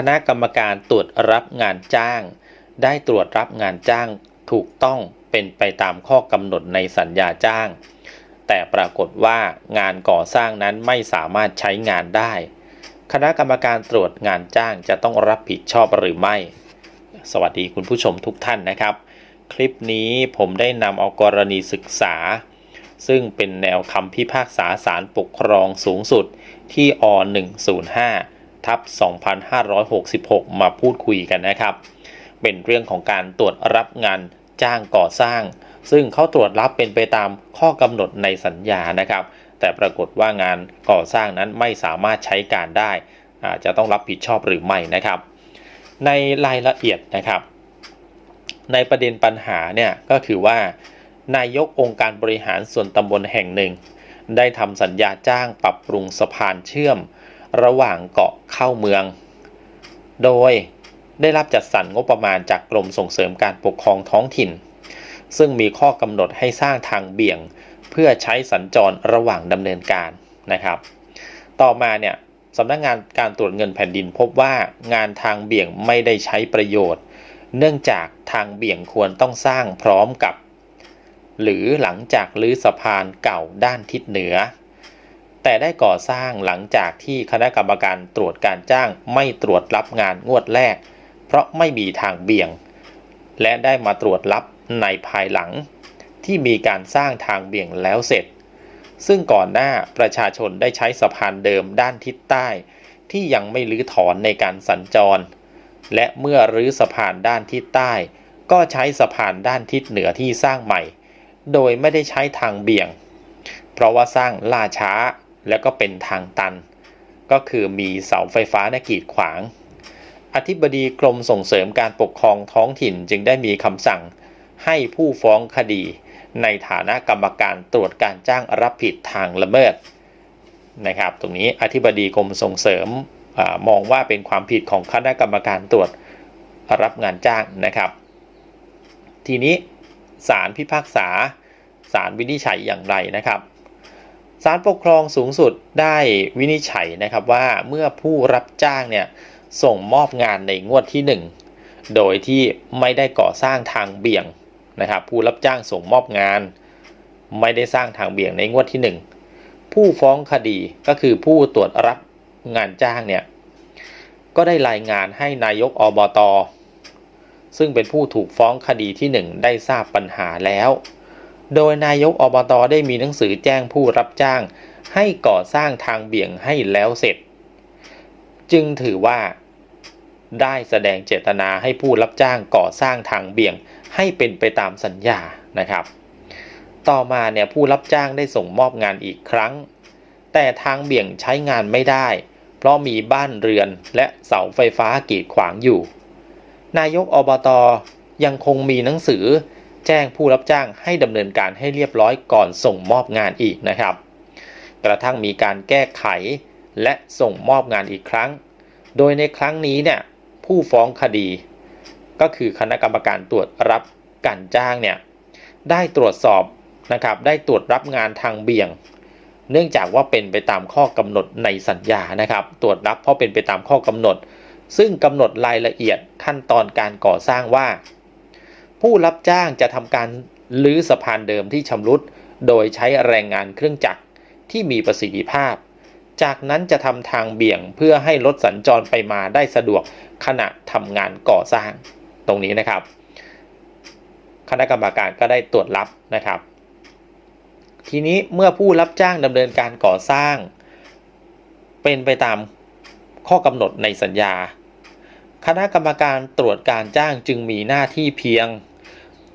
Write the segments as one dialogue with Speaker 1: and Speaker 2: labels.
Speaker 1: คณะกรรมการตรวจรับงานจ้าง ได้ตรวจรับงานจ้างถูกต้องเป็นไปตามข้อกำหนดในสัญญาจ้าง แต่ปรากฏว่างานก่อสร้างนั้นไม่สามารถใช้งานได้ คณะกรรมการตรวจงานจ้างจะต้องรับผิดชอบหรือไม่ สวัสดีคุณผู้ชมทุกท่านนะครับ คลิปนี้ผมได้นำเอากรณีศึกษา ซึ่งเป็นแนวคำพิพากษาศาลปกครองสูงสุดที่อ105 ทับ2566 มาพูดคุยกันนะครับ เป็นเรื่องของการตรวจรับงานจ้างก่อสร้าง ซึ่งเขาตรวจรับเป็นไปตามข้อกำหนดในสัญญานะครับ แต่ปรากฏว่างานก่อสร้างนั้นไม่สามารถใช้การได้ อาจจะต้องรับผิดชอบหรือไม่นะครับ ในรายละเอียดนะครับ ในประเด็นปัญหาเนี่ยก็คือว่านายกองค์การบริหารส่วนตำบลแห่งหนึ่ง ได้ทำสัญญาจ้างปรับปรุงสะพานเชื่อม ระหว่างเกาะเข้าเมือง โดยได้รับจัดสรรงบประมาณจากกรมส่งเสริมการปกครองท้องถิ่น ซึ่งมีข้อกำหนดให้สร้างทางเบี่ยง เพื่อใช้สัญจรระหว่างดำเนินการนะครับ ต่อมาเนี่ยสำนักงานการตรวจเงินแผ่นดินพบว่างานทางเบี่ยงไม่ได้ใช้ประโยชน์ เนื่องจากทางเบี่ยงควรต้องสร้างพร้อมกับ หรือหลังจากรื้อสะพานเก่าด้านทิศเหนือ แต่ได้ก่อสร้างหลังจากที่คณะกรรมการตรวจการจ้างไม่ตรวจรับงานงวดแรก เพราะไม่มีทางเบี่ยง และได้มาตรวจรับในภายหลัง ที่มีการสร้างทางเบี่ยงแล้วเสร็จ ซึ่งก่อนหน้าประชาชนได้ใช้สะพานเดิมด้านทิศใต้ ที่ยังไม่รื้อถอนในการสัญจร และเมื่อรื้อสะพานด้านทิศใต้ ก็ใช้สะพานด้านทิศเหนือที่สร้างใหม่ โดยไม่ได้ใช้ทางเบี่ยง เพราะว่าสร้างล่าช้า และก็เป็นทางตัน ก็คือมีเสาไฟฟ้าในกีดขวาง อธิบดีกรมส่งเสริมการปกครองท้องถิ่นจึงได้มีคำสั่งให้ผู้ฟ้องคดี ในฐานะกรรมการตรวจการจ้างรับผิดทางละเมิดนะครับ ตรงนี้อธิบดีกรมส่งเสริมอมองว่าเป็นความผิดของคณะกรรมการตรวจรับงานจ้างนะครับ ทีนี้ศาลพิพากษาศาลวินิจฉัยอย่างไรนะครับ ศาลปกครองสูงสุดได้วินิจฉัยนะครับว่าเมื่อผู้รับจ้างเนี่ยส่งมอบงานในงวดที่ 1 โดยที่ไม่ได้ก่อสร้างทางเบี่ยงนะครับผู้รับจ้างส่งมอบงาน ไม่ได้สร้างทางเบี่ยงในงวดที่ 1 ผู้ฟ้องคดีก็คือผู้ตรวจรับงานจ้างเนี่ยก็ได้รายงานให้นายกอบตซึ่งเป็นผู้ถูกฟ้องคดีที่ 1 ได้ทราบปัญหาแล้ว โดยนายกอบตได้มีหนังสือแจ้งผู้รับจ้าง ให้ก่อสร้างทางเบี่ยงให้แล้วเสร็จ จึงถือว่า ได้แสดงเจตนาให้ผู้รับจ้างก่อสร้างทางเบี่ยงให้เป็นไปตามสัญญานะครับ ต่อมาเนี่ยผู้รับจ้างได้ส่งมอบงานอีกครั้ง แต่ทางเบี่ยงใช้งานไม่ได้ เพราะมีบ้านเรือนและเสาไฟฟ้ากีดขวางอยู่ นายกอบตยังคงมีหนังสือ แจ้งผู้รับจ้างให้ดำเนินการให้เรียบร้อยก่อนส่งมอบงานอีกนะครับ กระทั่งมีการแก้ไขและส่งมอบงานอีกครั้ง โดยในครั้งนี้เนี่ยผู้ฟ้องคดี ก็คือคณะกรรมการตรวจรับการจ้างเนี่ยได้ตรวจสอบนะครับได้ตรวจรับงานทางเบี่ยง เนื่องจากว่าเป็นไปตามข้อกำหนดในสัญญานะครับ ตรวจรับเพราะเป็นไปตามข้อกำหนด ซึ่งกำหนดรายละเอียดขั้นตอนการก่อสร้างว่า ผู้รับจ้างจะทำการลื้อสะพานเดิมที่ชำรุด โดยใช้แรงงานเครื่องจักรที่มีประสิทธิภาพ จากนั้นจะทำทางเบี่ยงเพื่อให้รถสัญจรไปมาได้สะดวกขณะทำงานก่อสร้างตรงนี้นะครับ คณะกรรมการก็ได้ตรวจรับนะครับ ทีนี้เมื่อผู้รับจ้างดำเนินการก่อสร้าง เป็นไปตามข้อกำหนดในสัญญา คณะกรรมการตรวจการจ้างจึงมีหน้าที่เพียง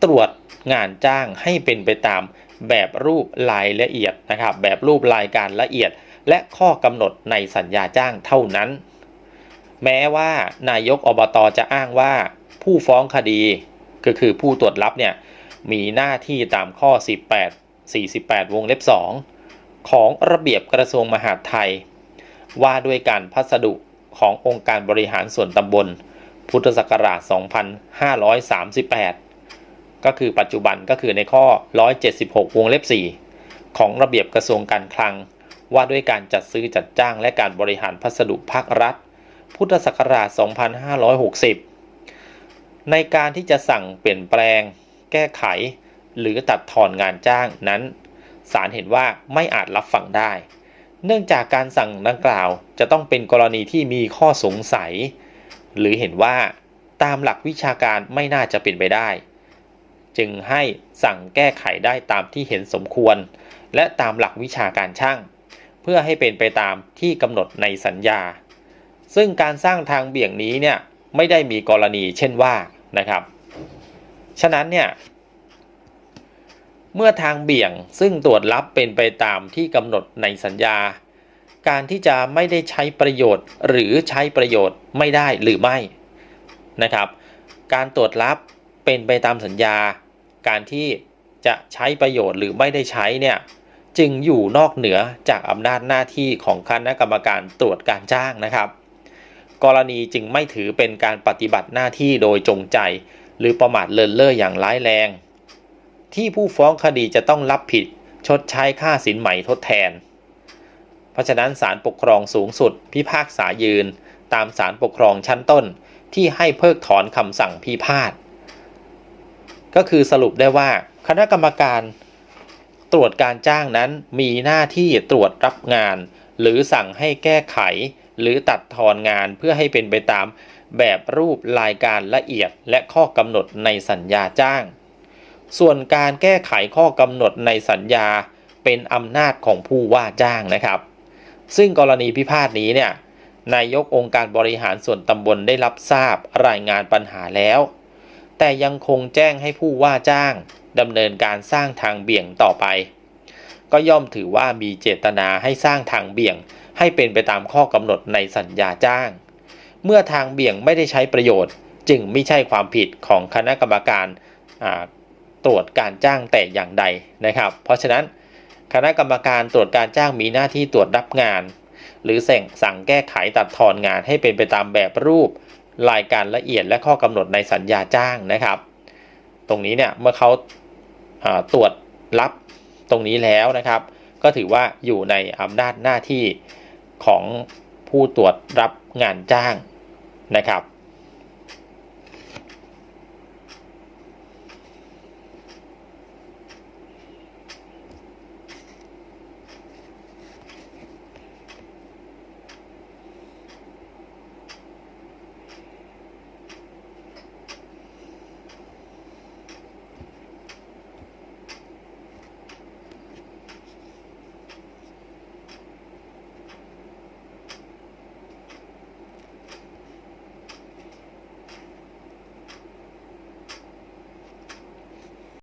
Speaker 1: ตรวจงานจ้างให้เป็นไปตามแบบรูปรายละเอียดนะครับ แบบรูปรายการละเอียด และข้อกำหนดในสัญญาจ้างเท่านั้น แม้ว่านายกอบตจะอ้างว่า ผู้ฟ้องคดีก็คือผู้ตรวจรับเนี่ยมีหน้าที่ตามข้อ 18 48 วงเล็บ 2 ของระเบียบกระทรวงมหาดไทย ว่าด้วยการพัสดุ ขององค์การบริหารส่วนตำบล พุทธศักราช 2538 ก็คือปัจจุบันก็คือในข้อ 176 วงเล็บ 4 ของระเบียบกระทรวงการคลัง ว่าด้วยการจัดซื้อจัดจ้างและการบริหารพัสดุภาครัฐ พุทธศักราช 2560 ในการที่จะสั่งเปลี่ยนแปลง แก้ไข หรือตัดถอนงานจ้างนั้นศาลเห็นว่าไม่อาจรับฟังได้ เนื่องจากการสั่งดังกล่าวจะต้องเป็นกรณีที่มีข้อสงสัย หรือเห็นว่าตามหลักวิชาการไม่น่าจะเป็นไปได้ จึงให้สั่งแก้ไขได้ตามที่เห็นสมควร และตามหลักวิชาการช่าง เพื่อให้เป็นไปตามที่กำหนดในสัญญา ซึ่งการสร้างทางเบี่ยงนี้เนี่ยไม่ได้มีกรณีเช่นว่านะครับ ฉะนั้นเนี่ย เมื่อทางเบี่ยงซึ่งตรวจรับเป็นไปตามที่กำหนดในสัญญา การที่จะไม่ได้ใช้ประโยชน์หรือใช้ประโยชน์ไม่ได้หรือไม่นะครับ การตรวจรับเป็นไปตามสัญญา การที่จะใช้ประโยชน์หรือไม่ได้ใช้เนี่ยจึงอยู่นอกเหนือจากอำนาจหน้าที่ของคณะกรรมการตรวจการจ้างนะครับ กรณีจึงไม่ถือเป็นการปฏิบัติหน้าที่โดยจงใจ หรือประมาทเลินเล่ออย่างร้ายแรง ที่ผู้ฟ้องคดีจะต้องรับผิดชดใช้ค่าสินไหมทดแทน เพราะฉะนั้นศาลปกครองสูงสุด พิพากษายืน ตามศาลปกครองชั้นต้นที่ให้เพิกถอนคำสั่งพิพาทก็คือสรุปได้ว่าคณะกรรมการตรวจการจ้างนั้นมีหน้าที่ตรวจรับงาน หรือสั่งให้แก้ไข หรือตัดทอนงานเพื่อให้เป็นไปตามแบบรูปรายการละเอียดและข้อกำหนดในสัญญาจ้าง ส่วนการแก้ไขข้อกำหนดในสัญญาเป็นอำนาจของผู้ว่าจ้างนะครับ ซึ่งกรณีพิพาทนี้เนี่ยนายกองค์การบริหารส่วนตำบลได้รับทราบรายงานปัญหาแล้ว แต่ยังคงแจ้งให้ผู้ว่าจ้างดำเนินการสร้างทางเบี่ยงต่อไป ก็ย่อมถือว่ามีเจตนาให้สร้างทางเบี่ยง ให้เป็นไปตามข้อกำหนดในสัญญาจ้าง เมื่อทางเบี่ยงไม่ได้ใช้ประโยชน์ จึงไม่ใช่ความผิดของคณะกรรมการ ตรวจการจ้างแต่อย่างใดนะครับ เพราะฉะนั้นคณะกรรมการตรวจการจ้างมีหน้าที่ตรวจรับงาน หรือส่งสั่งแก้ไขตัดทอนงานให้เป็นไปตามแบบรูปรายการละเอียดและข้อกำหนดในสัญญาจ้างนะครับ ตรงนี้เนี่ยเมื่อเขาตรวจรับตรงนี้แล้วนะครับ ก็ถือว่าอยู่ในอำนาจหน้าที่ของผู้ตรวจรับงานจ้างนะครับ